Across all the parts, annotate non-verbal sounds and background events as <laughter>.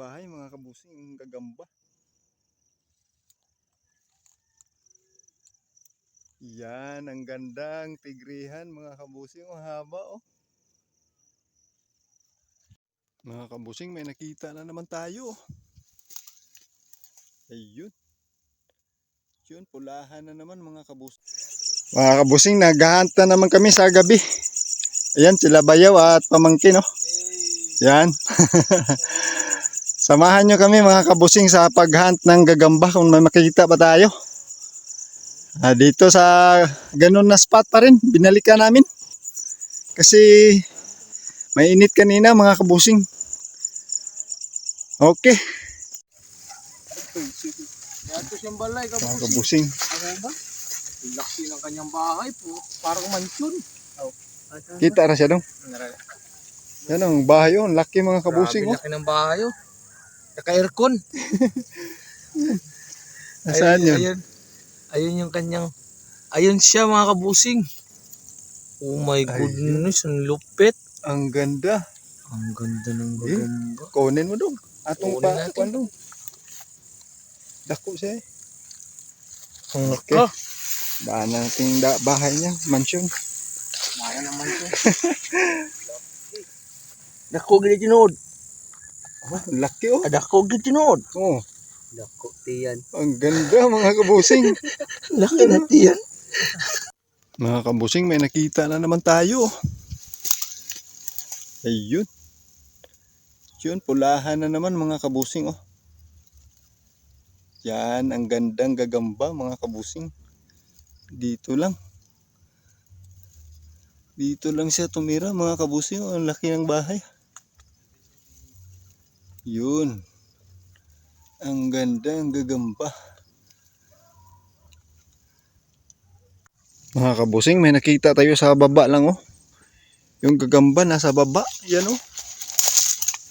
bahay mga kabusing, ang gagamba. Yan, ang gandang tigrihan mga kabusing, ang oh. Mga kabusing, may nakita na naman tayo. Ayun. Yun, pulahan na naman mga kabusing. Mga kabusing, naghahunt na naman kami sa gabi. Ayan, sila bayaw at pamangkin, oh. Yan. <laughs> Samahan nyo kami mga kabusing sa paghunt ng gagamba kung may makikita pa tayo. Ah, dito sa ganun na spot pa rin, binalikan namin. Kasi may init kanina mga kabusing. Okay, Yato siyang balay, mga kabusi. kabusing. Ano ba? Laki ng kanyang bahay po. Parang mansyon. Oh. Kita ra siya dong. Yan ang bahay oh, ang laki mga kabusing oh. Grabe laki ng bahay oh. Naka-aircon. <laughs> Nasaan yun? Ayun, ayun yung kanyang, ayun siya mga kabusing. Oh my Ayun. goodness, ang lupit. Ang ganda. Ang ganda ng Eh? gagamba. Kunin mo dong. Atong Kunin pa, kuan dong. Dako siya eh. Ang Okay. laka. Daan natin da bahay niya, mansion. Maya naman siya. <laughs> Dako gini tinood. Oh, laki oh. Dako gini tinood. Oh, Dako tiyan. ang ganda mga kabusing. <laughs> Laki na tiyan. <laughs> mga kabusing, may nakita na naman tayo. Ayun. Yun, pulahan na naman mga kabusing oh. Yan, ang gandang gagamba mga kabusing. Dito lang. Dito lang siya tumira mga kabusing. oh. Ang laki ng bahay. Yun. Ang ganda, ang gagamba. Mga kabusing, may nakita tayo sa baba lang oh. Yung gagamba nasa baba. Yan oh.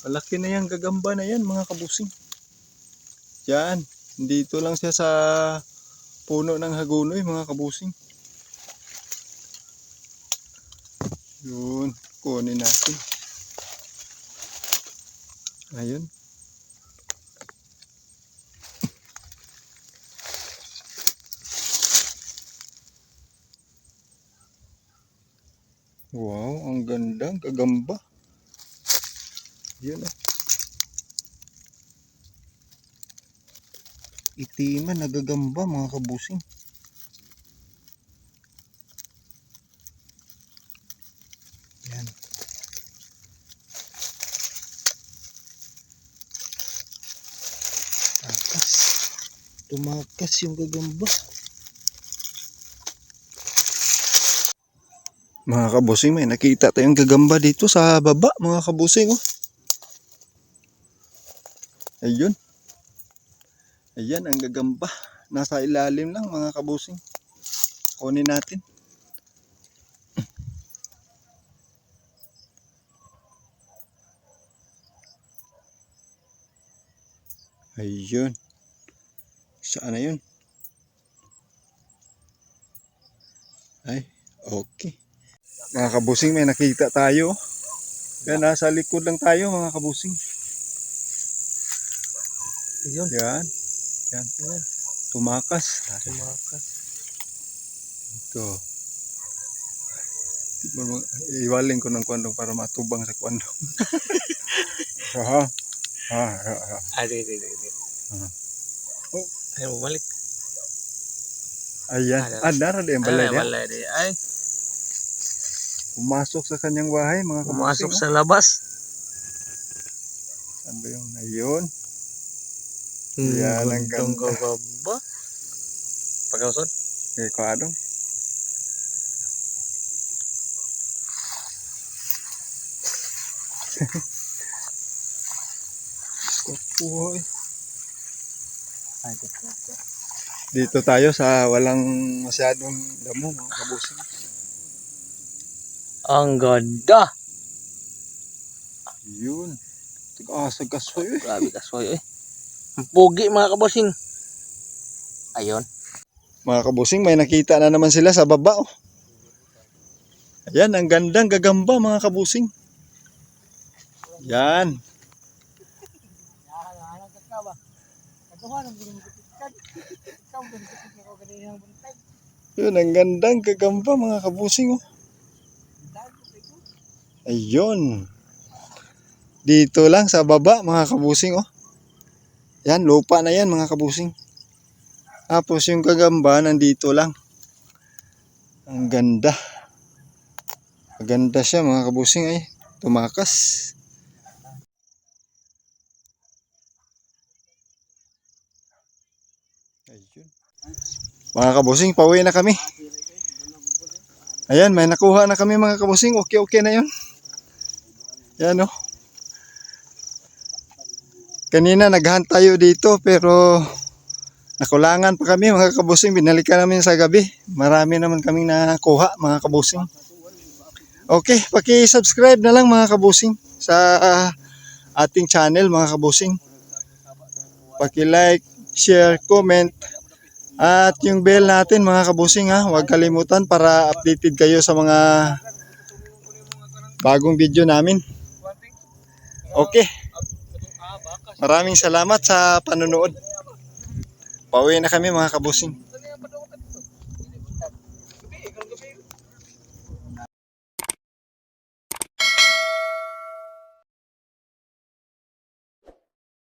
Malaki na yan gagamba na yan mga kabusing. Yan. Dito lang siya sa puno ng hagunoy mga kabusing. Yun. Kunin natin. Ayun. Wow, ang ganda, ang gagamba. Yun oh. Itiman, nagagamba mga kabusing. Yan. Takas. Tumakas yung gagamba. Mga kabusing, may nakita tayong gagamba dito sa baba, mga kabusing. Oh. Ayun. Ayan ang gagamba. Nasa ilalim lang mga kabusing. Kunin natin. Ayun. Saan na yun? Ay, okay. Mga kabusing, may nakita tayo. Yan, nasa likod lang tayo mga kabusing. Ayun. Yan. Yan. Tumakas. Tumakas. Ito. Iwaling ko ng kwandong para matubang sa kwandong. ha? Ha? Ha? Ha? Ah, di, di, di. Ah. Oh. Ayaw bumalik. Ayan. Ah, Ah, dara din balay Ay, niya. balay. Ay, Pumasok sa kanyang bahay, mga pumasok kabusing, sa labas. Saan ba yung ayun? Yan, ang ganda. gagamba. Pagkasod? Kay Kwadong. Kapuhay. Ay, ito. Dito tayo sa walang masyadong damo, mga kabusing. Ang ganda. Yun. Tig-asag kasoy eh. Grabe kasoy eh. Ang pogi mga kabosing. Ayun. Mga kabusing, may nakita na naman sila sa baba. Oh. Ayan, ang gandang gagamba mga kabusing. Yan. Yun, ang gandang gagamba mga kabusing oh. Ayun. Dito lang sa baba mga kabusing oh. Yan, lupa na yan mga kabusing. Tapos yung gagamba nandito lang. Ang ganda. Maganda siya mga kabusing ay. Tumakas. Ayun. Mga kabusing, pauwi na kami. Ayan, may nakuha na kami mga kabusing. Okay, okay na yun. Yan oh. Kanina naghunt tayo dito pero nakulangan pa kami mga kabusing. Binalikan namin sa gabi. Marami naman kaming nakuha mga kabusing. Okay, paki-subscribe na lang mga kabusing sa ah, ating channel mga kabusing. Paki-like, share, comment at yung bell natin mga kabusing ha, huwag kalimutan para updated kayo sa mga bagong video namin. Okay. Maraming salamat sa panonood. Pauwi na kami mga kabusing.